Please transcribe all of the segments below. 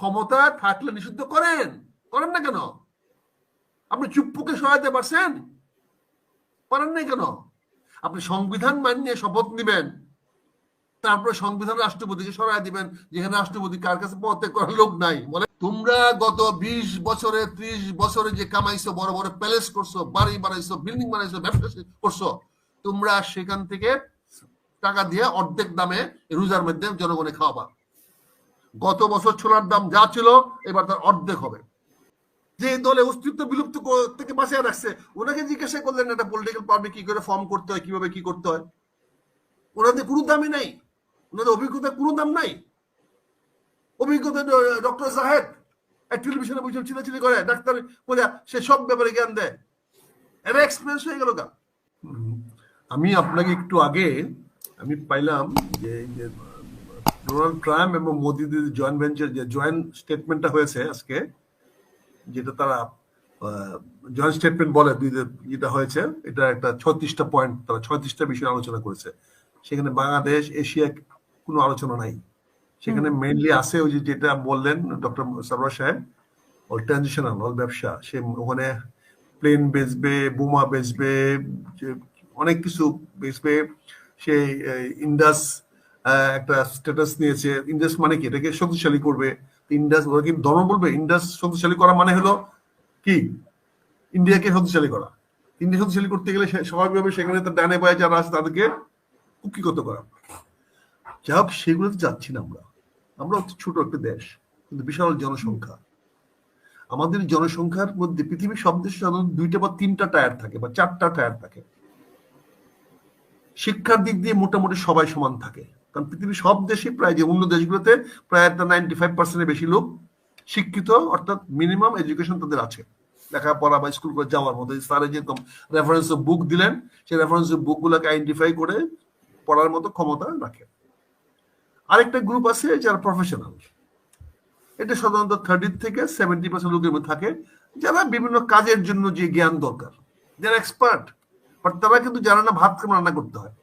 ক্ষমতা থাকলে নিষিদ্ধ করেন। করেন না কেন? আপনি চুপ্পুকে সহায়তা পারছেন? করেন না কেন? আপনি সংবিধান মানিয়ে শপথ নিবেন। তারপরে সংবিধান রাষ্ট্রপতিকে সরাই দিবেন। যেখানে রাষ্ট্রপতি কার কাছে পদত্যাগ করার লোক নাই। বলে, তোমরা গত বিশ বছরে, ত্রিশ বছরে যে কামাইছো, বড় বড় প্যালেস করছ, বাড়ি বানাইছো, বিল্ডিং বানাইছো, ব্যবসা করছ, তোমরা সেখান থেকে টাকা দিয়ে অর্ধেক দামে রোজার মধ্যে জনগণে খাওয়াবা। গত বছর ছোলার দাম যা ছিল, এবার তার অর্ধেক হবে। যে দলে অস্তিত্ব বিলুপ্ত থেকে বাঁচিয়ে রাখছে, ওনাকে জিজ্ঞাসা করলেন একটা পলিটিক্যাল পার্টি কি করে ফর্ম করতে হয়, কীভাবে কি করতে হয়। ওনাদের কোনো দামই নাই। ওনাদের অভিজ্ঞতা কোনো দাম নাই। অভিজ্ঞতা ডক্টর এক টেলিভিশনে বসে চিলাচিলি করে, ডাক্তার বলে, সে সব ব্যাপারে জ্ঞান দেয়। এটা এক্সপিরিয়েন্স হয়ে গেল গা। আমি আপনাকে একটু আগে আমি পাইলাম যে ডোনাল্ড ট্রাম্প এবং মোদিদের জয়েন্ট ভেঞ্চার যে জয়েন্ট স্টেটমেন্টটা হয়েছে আজকে যেটা তারা জয়েন্ট স্টেটমেন্ট বলে দুই যেটা হয়েছে এটা একটা ছত্রিশটা পয়েন্ট তারা ছত্রিশটা বিষয়ে আলোচনা করেছে। সেখানে বাংলাদেশ এশিয়া কোনো আলোচনা নাই। সেখানে মেইনলি আছে ওই যে যেটা বললেন ডক্টর সরওয়ার সাহেব অল ট্রানজিশনাল অল ব্যবসা। সে ওখানে প্লেন বেচবে বোমা বেচবে অনেক কিছু বেচবে। সে ইন্ডাস একটা স্ট্যাটাস নিয়েছে। ইন্ডাস মানে কি? এটাকে শক্তিশালী করবে। ইন্ডাস ওরা কি ধর্ম বলবে? ইন্ডাস শক্তিশালী করা মানে হলো কি? ইন্ডিয়াকে শক্তিশালী করা। ইন্ডিয়া শক্তিশালী করতে গেলে স্বাভাবিকভাবে সেখানে তার ডানে পায়ে যারা আছে তাদেরকে কুক্ষিগত করা। হোক, সেগুলোতে যাচ্ছি না আমরা। আমরা ছোট একটা দেশ, কিন্তু বিশাল জনসংখ্যা। আমাদের জনসংখ্যার মধ্যে পৃথিবীর সব দেশে সাধারণত দুইটা বা তিনটা টায়ার থাকে বা চারটা টায়ার থাকে। শিক্ষার দিক দিয়ে মোটামুটি সবাই সমান থাকে। কারণ পৃথিবীর সব দেশে প্রায় যে অন্য দেশগুলোতে প্রায় একটা নাইনটি ফাইভ পার্সেন্টের বেশি লোক শিক্ষিত, অর্থাৎ মিনিমাম এডুকেশন তাদের আছে। লেখাপড়া বা স্কুল করে যাওয়ার মতো। স্যারে যেরকম রেফারেন্স বুক দিলেন, সেই রেফারেন্স বুক গুলোকে আইডেন্টিফাই করে পড়ার মতো ক্ষমতা রাখে। আরেকটা গ্রুপ আছে যারা প্রফেশনাল এটা সাধারণত থার্টি থেকে সেভেন্টি পার্সেন্ট লোকের মধ্যে থাকে, যারা বিভিন্ন কাজের জন্য যে জ্ঞান দরকার। যারা এক্সপার্ট বাট তারা কিন্তু জানে না, ভাত কেমন রান্না করতে হয়।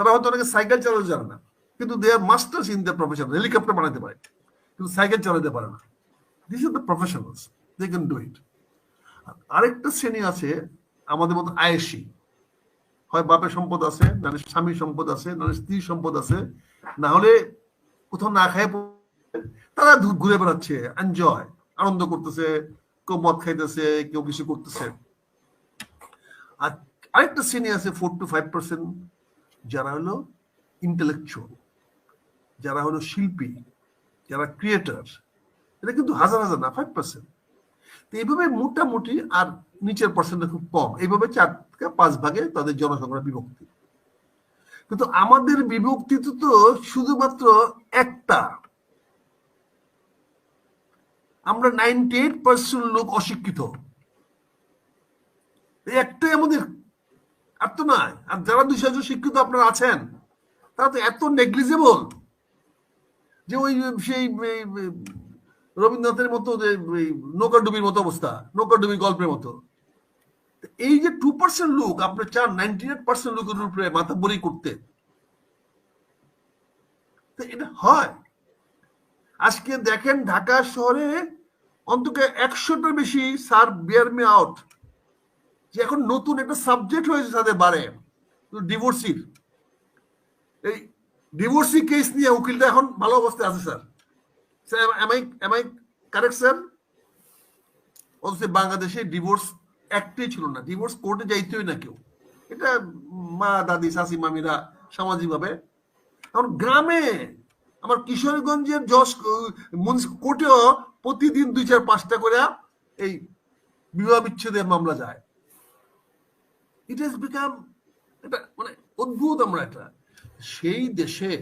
তারা হয়তো অনেকে সাইকেল চালাতে জানে না। কিন্তু they are masters in the profession helicopter বানাতে পারে। কিন্তু সাইকেল চালাতে পারে না। This are the professionals they can do it আরেকটা শ্রেণি আছে আমাদের মতো আয়েসি হয় বাপের সম্পদ আছে নাহলে স্বামীর সম্পদ আছে নাহলে স্ত্রীর সম্পদ আছে, না হলে কোথাও না খায় তারা ঘুরে বেড়াচ্ছে এনজয় আনন্দ করতেছে, কেউ মদ খাইতেছে, কেউ কিছু করতেছে। আর আরেকটা শ্রেণি আছে ফোর টু ফাইভ পার্সেন্ট যারা হলো ইন্টেলেকচুয়াল যারা হলো শিল্পী, যারা ক্রিয়েটার এটা কিন্তু হাজার হাজার না ফাইভ পার্সেন্ট তো এইভাবে মোটামুটি আর নিচের পার্সেন্টটা খুব কম। এইভাবে চার থেকে পাঁচ ভাগে তাদের জনসংখ্যা বিভক্তি। কিন্তু আমাদের বিভক্তি তো শুধুমাত্র একটা। আমরা নাইনটি এইট পার্সেন্ট লোক অশিক্ষিত। একটাই আমাদের আর তো নয় আর যারা দুই চারজন শিক্ষিত আপনারা আছেন, তারা তো এত নেগলিজেবল যে ওই সেই রবীন্দ্রনাথের মতো যে নৌকাডুবির মতো অবস্থা নৌকাডুবি গল্পের মতো। এই যে টু পার্সেন্ট লোক, আপনি চান নাইনটি এইট পার্সেন্ট লোকের উপরে মাথা বলি করতে। এটা হয়। আজকে দেখেন ঢাকা শহরে অন্তত একশোটার বেশি স্যার বিয়ার মি আউট যে এখন নতুন একটা সাবজেক্ট হয়েছে তাদের বারে ডিভোর্সির এই ডিভোর্সি কেস নিয়ে উকিলটা এখন ভালো অবস্থায় আছে, sir. Sir am I am I correct sir? বাংলাদেশে ডিভোর্স একটাই ছিল না। ডিভোর্স কোর্টে যাইতেই না কেউ। এটা মা, দাদি, শাশি, মামিরা সামাজিকভাবে। এখন গ্রামে আমার কিশোরগঞ্জের যশ কোর্টেও প্রতিদিন দুই চার পাঁচটা করে এই বিবাহ বিচ্ছেদের মামলা যায়। ইট হ্যাজ বিকাম এটা মানে অদ্ভুত আমরা এটা সেই দেশে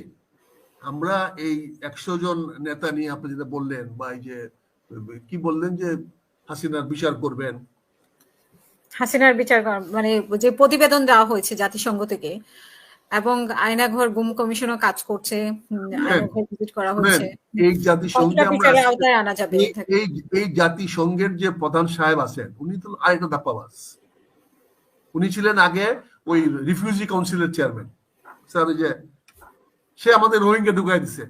আমরা এই একশো জন নেতা নিয়ে আপনি যেটা বললেন বা এই যে কি বললেন যে হাসিনার বিচার করবেন? হাসিনার বিচার মানে যে প্রতিবেদন দেওয়া হয়েছে জাতিসংঘ থেকে এবং আয়নাঘর গুম কমিশনও কাজ করছে ভিজিট করা হচ্ছে। এই জাতিসংঘে আমরা এই- জাতিসংঘের যে প্রধান সাহেব আছেন উনি তো আরেকটা দাপ্পাবাজ উনি ছিলেন আগে ওই রিফিউজি কাউন্সিলের চেয়ারম্যান স্যার যে সে আমাদের রোহিঙ্গা ঢুকাই দিছে।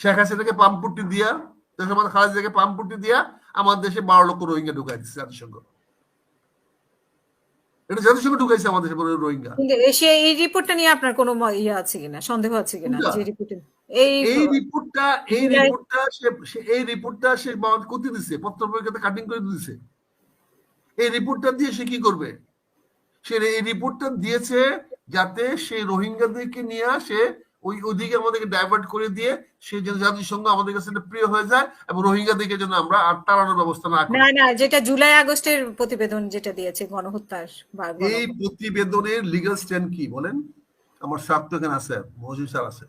শেখ হাসিনাকে পাম্পুটি দিয়া দেশের মধ্যে খালেদাকে পাম্পুটি দিয়া আমার দেশে বারো লক্ষ রোহিঙ্গা ঢুকাই দিচ্ছে জাতিসংঘ। এটা জাতিসংঘ ঢুকাইছে আমাদের দেশে রোহিঙ্গা। সে এই রিপোর্টটা নিয়ে আপনার কোনো ইয়ে আছে কিনা? সন্দেহ আছে কিনা যে রিপোর্টে এই রিপোর্টটা এই রিপোর্টটা সে এই রিপোর্টটা সে করতে দিচ্ছে পত্র পত্রিকাতে কাটিং করে দিচ্ছে এই রিপোর্টটা দিয়ে সে কি করবে? সে এই রিপোর্টটা দিয়েছে যাতে সে রোহিঙ্গাদেরকে নিয়ে সে ওই ওদিকে আমাদেরকে ডাইভার্ট করে দিয়ে সে যেন জাতিসংঘ আমাদের কাছে প্রিয় হয়ে যায় এবং রোহিঙ্গাদেরকে যেন আমরা আর তাড়ানোর ব্যবস্থা না না না যেটা জুলাই আগস্টের প্রতিবেদন যেটা দিয়েছে গণহত্যার এই প্রতিবেদনের লিগ্যাল স্ট্যান্ড কি বলেন? আমার স্বার্থ এখানে আছে মহসিন স্যার আছে।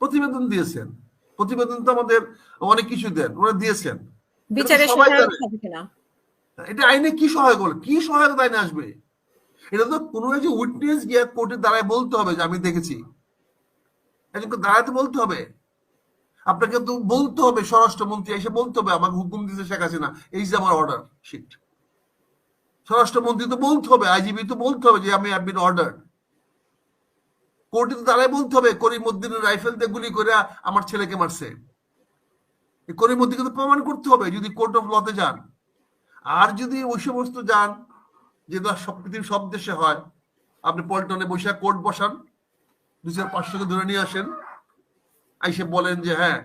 প্রতিবেদন দিয়েছেন। প্রতিবেদন তো আমাদের অনেক কিছু দেন ওরা দিয়েছেন। বিচারের সবাই এটা আইনে কি সহায়ক বলে কি সহায়তা আইনে আসবে? এটা তো কোনো যে উইটনেস গিয়ে কোর্টের দাঁড়ায় বলতে হবে, যে আমি দেখেছি। একজনকে দাঁড়াতে বলতে হবে। আপনাকে তো বলতে হবে, স্বরাষ্ট্রমন্ত্রী এসে বলতে হবে, আমাকে হুকুম দিতে শেখ হাসিনা। এই যে আমার অর্ডার শিট স্বরাষ্ট্রমন্ত্রী তো বলতে হবে আইজিবি তো বলতে হবে যে আমি হ্যাভ বিন অর্ডার কোর্টে তো দাঁড়ায় বলতে হবে করিমুদ্দিনের রাইফেল দিয়ে গুলি করে আমার ছেলেকে মারছে। করিমুদ্দিনকে তো প্রমাণ করতে হবে, যদি কোর্ট অফ লতে যান। আর যদি ওই সমস্ত যান যেগুলো সব পৃথিবীর সব দেশে হয়, আপনি পল্টনে বসে কোর্ট বসান, দু চার পাঁচশোকে ধরে নিয়ে আসেন, আইসে বলেন যে হ্যাঁ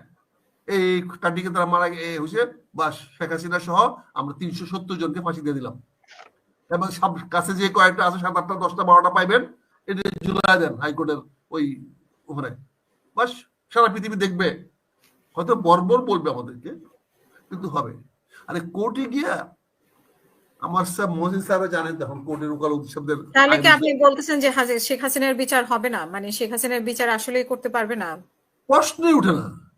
এই কাটিকে তারা মারা এ হয়েছে, বা শেখ হাসিনা সহ আমরা তিনশো সত্তর জনকে ফাঁসি দিয়ে দিলাম। এবং সব কাছে যে কয়েকটা আছে, সাত আটটা, দশটা, বারোটা পাইবেন, এটা জুলাই দেন হাইকোর্টের ওই ওখানে। বাস, সারা পৃথিবী দেখবে। হয়তো বর্বর বলবে আমাদেরকে, কিন্তু হবে। আরে কোর্টে গিয়া আমার স্যার মহিন স্যারও জানেন তখন কোর্টের উকাল শব্দের তাহলে কি আপনি বলতেছেন যে শেখ হাসিনার বিচার হবে না? মানে শেখ হাসিনার বিচার আসলেই করতে পারবে না? প্রশ্নই উঠে না।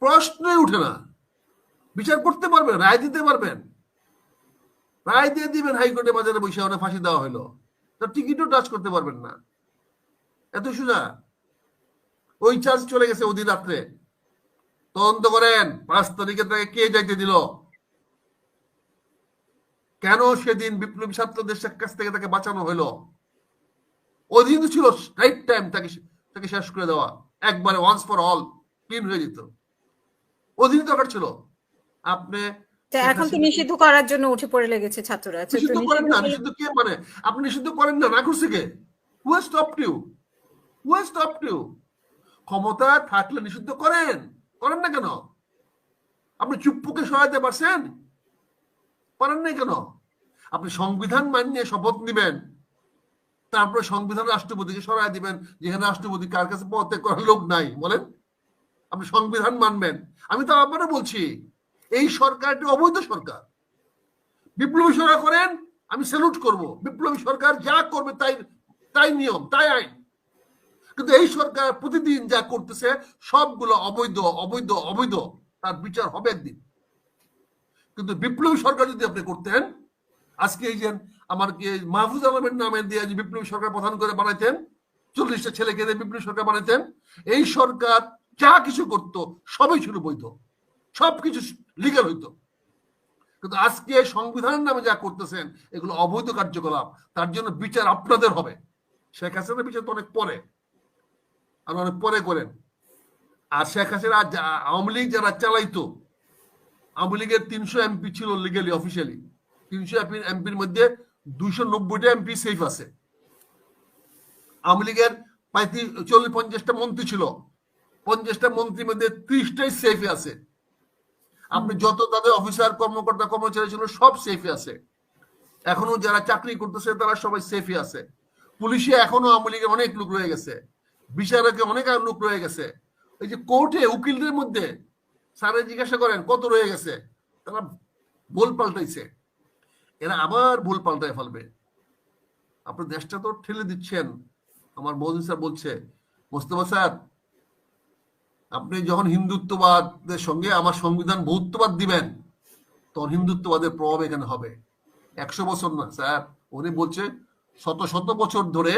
প্রশ্নই উঠে না। বিচার করতে পারবেন রায় দিতে পারবেন। রায় দিয়ে দিবেন হাইকোর্টে বাজারে বসে ওনা ফাঁসি দেওয়া হলো। তার টিকিটও টাচ করতে পারবেন না। এত সোজা। ওই চার্জ চলে গেছে ওদিন রাত্রে। তদন্ত করেন। পাঁচ তারিখে তাকে কে যাইতে দিল? কেন সেদিন বিপ্লবী ছাত্রদের কাছ থেকে তাকে বাঁচানো হলো? অধীন ছিল রাইট টাইম তাকে তাকে শেষ করে দেওয়া। একবারে ওয়ান্স ফর অল ক্লিন হয়ে যেত। অধীন দরকার ছিল। আপনি এখন তো নিষিদ্ধ করার জন্য উঠে পড়ে লেগেছে ছাত্ররা। নিষিদ্ধ করেন না নিষিদ্ধ- কে মানে? আপনি নিষিদ্ধ করেন না না করছে কে who stop you who stop you ক্ষমতা থাকলে নিষিদ্ধ করেন। করেন না কেন? আপনি চুপ্পুকে সহায়তা পারছেন পারেন নাই কেন? আপনি সংবিধান মানিয়ে শপথ নিবেন, তারপরে সংবিধান রাষ্ট্রপতিকে সরাই দিবেন যেখানে রাষ্ট্রপতি কার কাছে পদত্যাগ করার লোক নাই, বলেন? আপনি সংবিধান মানবেন। আমি তো আপনারা বলছি, এই সরকারটি অবৈধ সরকার। বিপ্লবী সরকার করেন, আমি স্যালুট করব। বিপ্লবী সরকার যা করবে তাই তাই নিয়ম, তাই আইন। কিন্তু এই সরকার প্রতিদিন যা করতেছে, সবগুলো অবৈধ অবৈধ অবৈধ। তার বিচার হবে একদিন। কিন্তু বিপ্লবী সরকার যদি আপনি করতেন, আজকে এই যে আমার কি মাহফুজ আলমের নামে দিয়ে যে বিপ্লবী সরকার প্রধান করে বানাইতেন, চল্লিশটা ছেলেকে দিয়ে বিপ্লবী সরকার বানাইতেন, এই সরকার যা কিছু করত, সবই ছিল বৈধ। সবকিছু লিগাল হইতো। কিন্তু আজকে সংবিধানের নামে যা করতেছেন, এগুলো অবৈধ কার্যকলাপ। তার জন্য বিচার আপনাদের হবে। শেখ হাসিনার বিচার তো অনেক পরে। আর অনেক পরে করেন। আর শেখ হাসিনা আওয়ামী লীগ যারা চালাইতো আওয়ামী লীগের তিনশো এমপি ছিল লিগালি অফিসিয়ালি তিনশো এমপির মধ্যে দুইশো নব্বইটা এমপি সেফ আছে। আওয়ামী লীগের পঁয়ত্রিশ, চল্লিশ, পঞ্চাশটা মন্ত্রী ছিল। পঞ্চাশটা মন্ত্রীর মধ্যে ত্রিশটাই সেফে আছে। আপনি যত তাদের অফিসার কর্মকর্তা, কর্মচারী ছিল, সব সেফে আছে। এখনও যারা চাকরি করতেছে, তারা সবাই সেফে আছে। পুলিশে এখনও আওয়ামী লীগের অনেক লোক রয়ে গেছে। বিচারকে অনেক লোক রয়ে গেছে। এই যে কোর্টে উকিলদের মধ্যে স্যারে জিজ্ঞাসা করেন, কত রয়ে গেছে? তারা ভুল পাল্টাইছে। এরা আবার ভুল পাল্টায় ফেলবে। আপনার দেশটা তো ঠেলে দিচ্ছেন। আমার মৌদিন স্যার বলছে, মোস্তফা স্যার, আপনি যখন হিন্দুত্ববাদের সঙ্গে আমার সংবিধান বহুত্ববাদ দিবেন, তখন হিন্দুত্ববাদের প্রভাব এখানে হবে। একশো বছর না, স্যার। উনি বলছে, শত শত বছর ধরে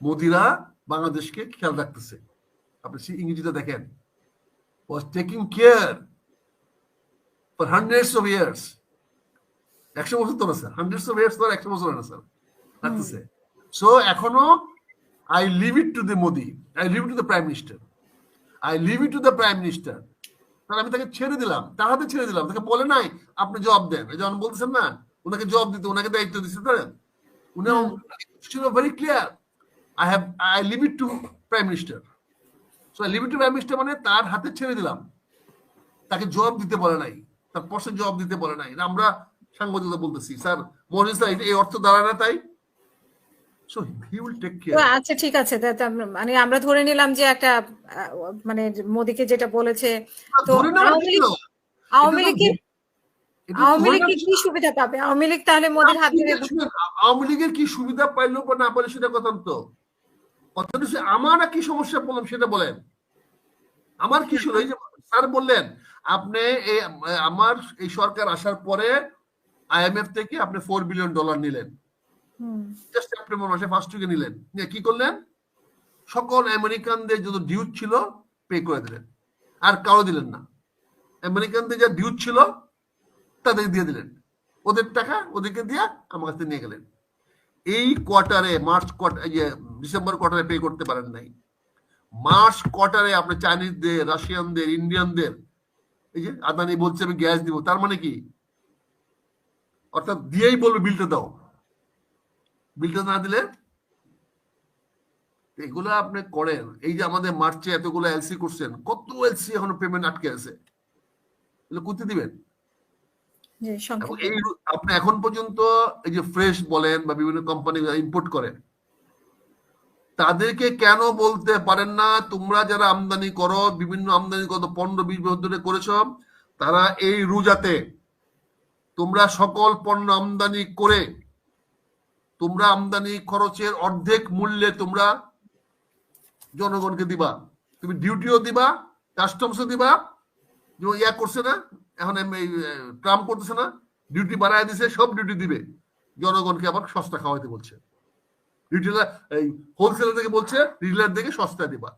মোদিরা বাংলাদেশকে খেয়াল রাখতেছে। আপনি সে ইংরেজিতে দেখেন। Was taking care for hundreds of years একশো বছর তো না স্যার হান্ড্রেডস অফ ইয়ার্স তো আর একশো বছর না স্যার রাখতেছে সো এখনও I leave it to the Modi I leave to the prime minister I leave it to the prime minister তাহলে আমি তাকে ছেড়ে দিলাম তার হাতে ছেড়ে দিলাম তাকে বলে নাই আপনি জবাব দেন এই যেমন বলতেছেন না ওনাকে জবাব দিতে ওনাকে দায়িত্ব দিচ্ছে তাই উনি very clear I have I leave it to prime minister so leave it to prime minister মানে তার হাতে ছেড়ে দিলাম। তাকে জবাব দিতে বলে নাই। তার প্রশ্নের জবাব দিতে বলে নাই। আমরা সাংবাদিকতা বলতেছি। স্যার মহাজিদ স্যার এই অর্থ দাঁড়ায় না তাই? So he will take to care আচ্ছা ঠিক আছে। তা- তা মানে আমরা ধরে নিলাম যে একটা মানে মোদিকে যেটা বলেছে তো ধরে আওয়ামী কি লীগ আওয়ামী লীগ কি সুবিধা পাবে? আওয়ামী লীগ তাহলে মোদির হাত ধরে আওয়ামী লীগের- আওয়ামী লীগের কি সুবিধা পাইলো বা না পাইলো সেটা কথা তো অথচ আমার কি সমস্যা বললাম সেটা বলেন। আমার কি শুরু যে স্যার বললেন আপনি এই আমার এই সরকার আসার পরে আইএমএফ থেকে আপনি ফোর বিলিয়ন ডলার নিলেন। জাস্ট সেপ্টেম্বর মাসে ফার্স্ট উইকে নিলেন। কি করলেন? সকল আমেরিকানদের যত ডিউট ছিল পে করে দিলেন। আর কারও দিলেন না। আমেরিকানদের যা ডিউট ছিল তাদের দিয়ে দিলেন। ওদের টাকা ওদেরকে দিয়ে আমার কাছে নিয়ে গেলেন। এই কোয়ার্টারে মার্চ কোয়ার্টার ডিসেম্বর কোয়ার্টারে পে করতে পারেন নাই। মার্চ কোয়ার্টারে আপনি চাইনিজদের রাশিয়ানদের ইন্ডিয়ানদের এই যে আদানি বলছে আমি গ্যাস দিব তার মানে কি? অর্থাৎ দিয়েই বলবে বিলটা দাও। বিলটা না দিলে এগুলো আপনি করেন। এই যে আমাদের মার্চে এতগুলো এলসি করছেন কত এলসি এখনও পেমেন্ট আটকে আছে? এগুলো করতে দিবেন? আপনি এখন পর্যন্ত এই যে ফ্রেশ বলেন বা বিভিন্ন কোম্পানি ইম্পোর্ট করেন তাদেরকে কেন বলতে পারেন না? তোমরা যারা আমদানি করো, বিভিন্ন আমদানি গত পনেরো বিশ বছর ধরে করেছ, তারা এই রুজাতে তোমরা সকল পণ্য আমদানি করে, তোমরা আমদানি খরচের অর্ধেক মূল্যে তোমরা জনগণকে দিবা। তুমি ডিউটিও দিবা কাস্টমসও দিবা ইয়া করছে না, এখন ট্রাম্প করতেছে না ডিউটি বাড়ায় দিছে, সব ডিউটি দিবে। জনগণকে আবার সস্তা খাওয়াইতে বলছে। রিটেলার এই হোলসেলার থেকে বলছে রিটেলার থেকে সস্তা দিবা।